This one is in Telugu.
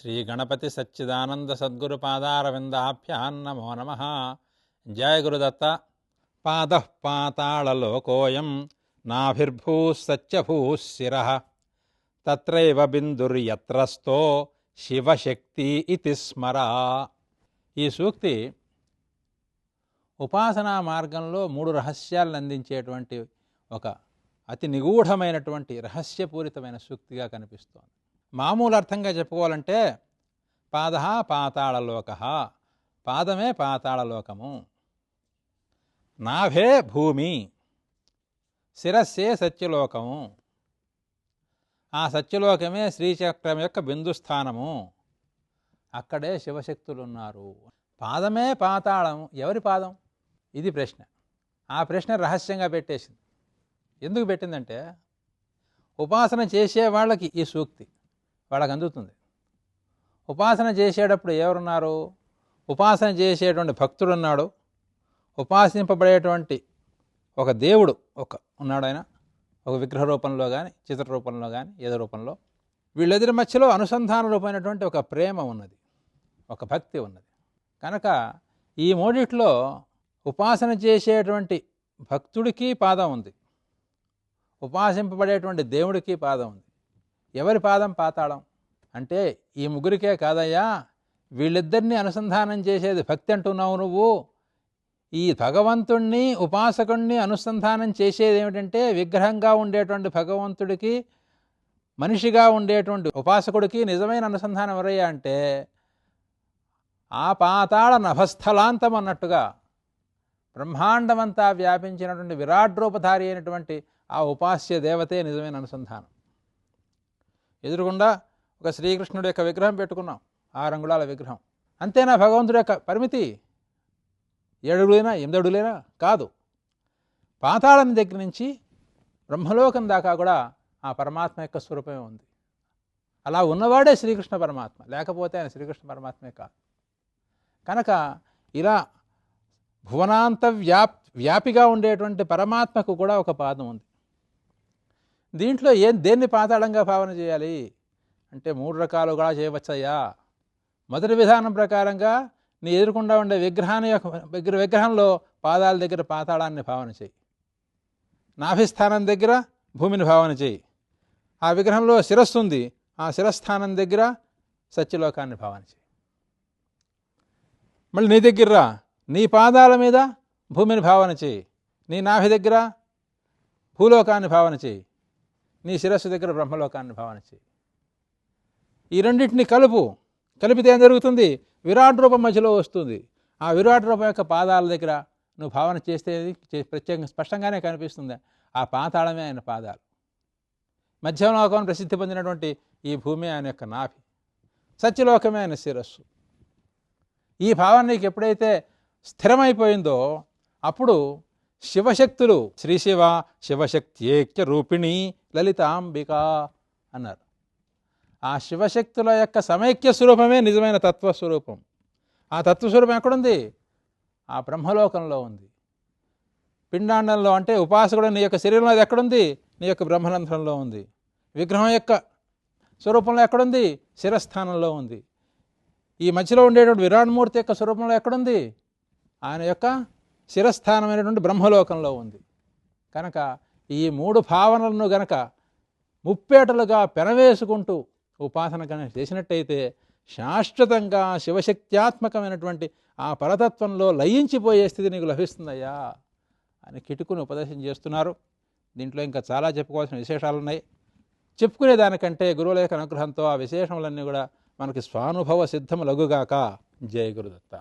శ్రీ గణపతి సచ్చిదానంద సద్గురు పాదారవిందాభ్యాన్ నమో నమ. జయ గురుదత్త. పాద పాతాళలోకోయం నాభిర్భూ సత్యభూశిర తత్రైవ బిందుర్యత్రస్తో శివశక్తి ఇతి స్మరా. ఈ సూక్తి ఉపాసనా మార్గంలో మూడు రహస్యాలను అందించేటువంటి ఒక అతి నిగూఢమైనటువంటి రహస్యపూరితమైన సూక్తిగా కనిపిస్తోంది. మామూలు అర్థంగా చెప్పుకోవాలంటే పాద పాతాళలోక పాదమే పాతాళలోకము. నాభే భూమి శిరస్సే సత్యలోకము. ఆ సత్యలోకమే శ్రీచక్రం యొక్క బిందుస్థానము. అక్కడే శివశక్తులు ఉన్నారు పాదమే పాతాళం ఎవరి పాదం? ఇది ప్రశ్న. ఆ ప్రశ్న రహస్యంగా పెట్టేసింది. ఎందుకు పెట్టిందంటే ఉపాసన చేసే వాళ్ళకి ఈ సూక్తి. వాళ్ళకి అందుతుంది. ఉపాసన చేసేటప్పుడు ఎవరున్నారు? ఉపాసన చేసేటువంటి భక్తుడు ఉన్నాడు. ఉపాసింపబడేటువంటి ఒక దేవుడు ఒక ఉన్నాడు ఆయన. ఒక విగ్రహ రూపంలో కానీ చిత్ర రూపంలో కానీ ఏదో రూపంలో. వీళ్ళెదిరి మధ్యలో అనుసంధాన రూపమైనటువంటి ఒక ప్రేమ ఉన్నది. ఒక భక్తి ఉన్నది. కనుక ఈ మూడిట్లో ఉపాసన చేసేటువంటి భక్తుడికి పాదం ఉంది. ఉపాసింపబడేటువంటి దేవుడికి పాదం ఉంది. ఎవరి పాదం పాతాళం? అంటే ఈ ముగ్గురికే కాదయ్యా వీళ్ళిద్దరిని అనుసంధానం చేసేది భక్తి అంటున్నావు నువ్వు. ఈ భగవంతుణ్ణి ఉపాసకుణ్ణి అనుసంధానం చేసేది ఏమిటంటే విగ్రహంగా ఉండేటువంటి భగవంతుడికి మనిషిగా ఉండేటువంటి ఉపాసకుడికి నిజమైన అనుసంధానం ఎవరయ్యా అంటే ఆ పాతాళ నభస్థలాంతం అన్నట్టుగా బ్రహ్మాండమంతా వ్యాపించినటువంటి విరాట్ రూపధారి అయినటువంటి ఆ ఉపాస్య దేవతే నిజమైన అనుసంధానం. ఎదురుగుండా ఒక శ్రీకృష్ణుడి యొక్క విగ్రహం పెట్టుకున్నాం. ఆ రంగుళాల విగ్రహం. అంతేనా భగవంతుడి యొక్క పరిమితి? ఏడుగులైనా ఎనిమిదడుగులైనా కాదు. పాతాళం దగ్గర నుంచి బ్రహ్మలోకం దాకా కూడా ఆ పరమాత్మ యొక్క స్వరూపమే ఉంది. అలా ఉన్నవాడే శ్రీకృష్ణ పరమాత్మ. లేకపోతే ఆయన శ్రీకృష్ణ పరమాత్మే కాదు. కనుక ఇలా భువనాంత వ్యాప్ వ్యాపిగా ఉండేటువంటి పరమాత్మకు కూడా ఒక పాదం ఉంది. దీంట్లో ఏం దేన్ని పాతాళంగా భావన చేయాలి? అంటే మూడు రకాలు కూడా చేయవచ్చయ్యా. మొదటి విధానం ప్రకారంగా నీ ఎదురుకుండా ఉండే విగ్రహాన్ని యొక్క విగ్ర విగ్రహంలో పాదాల దగ్గర పాతాళాన్ని భావన చేయి. నాభిస్థానం దగ్గర భూమిని భావన చేయి. ఆ విగ్రహంలో శిరస్సు ఉంది. ఆ శిరస్థానం దగ్గర సత్యలోకాన్ని భావన చేయి. మళ్ళీ నీ దగ్గర నీ పాదాల మీద భూమిని భావన చేయి. నీ నాభి దగ్గర భూలోకాన్ని భావన చేయి. నీ శిరస్సు దగ్గర బ్రహ్మలోకాన్ని భావన చేయి. ఈ రెండింటిని కలుపు. కలిపితే ఏం జరుగుతుంది? విరాట్ రూపం మధ్యలో వస్తుంది. ఆ విరాట్ రూపం యొక్క పాదాల దగ్గర నువ్వు భావన చేస్తే ప్రత్యేకంగా స్పష్టంగానే కనిపిస్తుంది. ఆ పాతాళమే ఆయన పాదాలు. మధ్యలోకం ప్రసిద్ధి పొందినటువంటి ఈ భూమి ఆయన యొక్క నాభి. సత్యలోకమే ఆయన శిరస్సు. ఈ భావన నీకు ఎప్పుడైతే స్థిరమైపోయిందో అప్పుడు శివశక్తులు. శ్రీశివ శివశక్త్యేక్య రూపిణి లలితాంబిక అన్నారు. ఆ శివశక్తుల యొక్క సమైక్య స్వరూపమే నిజమైన తత్వస్వరూపం. ఆ తత్వస్వరూపం ఎక్కడుంది? ఆ బ్రహ్మలోకంలో ఉంది. పిండాండంలో అంటే ఉపాసకుడు నీ యొక్క శరీరంలో అది ఎక్కడుంది? నీ యొక్క బ్రహ్మరంధ్రంలో ఉంది. విగ్రహం యొక్క స్వరూపంలో ఎక్కడుంది? శిరస్థానంలో ఉంది. ఈ మధ్యలో ఉండేటువంటి విరాట్మూర్తి యొక్క స్వరూపంలో ఎక్కడుంది? ఆయన యొక్క శిరస్థానమైనటువంటి బ్రహ్మలోకంలో ఉంది. కనుక ఈ మూడు భావనలను గనక ముప్పేటలుగా పెనవేసుకుంటూ ఉపాసన కనుక చేసినట్టయితే శాశ్వతంగా శివశక్త్యాత్మకమైనటువంటి ఆ పరతత్వంలో లయించిపోయే స్థితి నీకు లభిస్తుందయ్యా అని కిటుకుని ఉపదేశం చేస్తున్నారు. దీంట్లో ఇంకా చాలా చెప్పుకోవాల్సిన విశేషాలు ఉన్నాయి చెప్పుకునే దానికంటే గురువుల యొక్క అనుగ్రహంతో ఆ విశేషములన్నీ కూడా మనకి స్వానుభవ సిద్ధము లఘుగాక జయ గురుదత్త.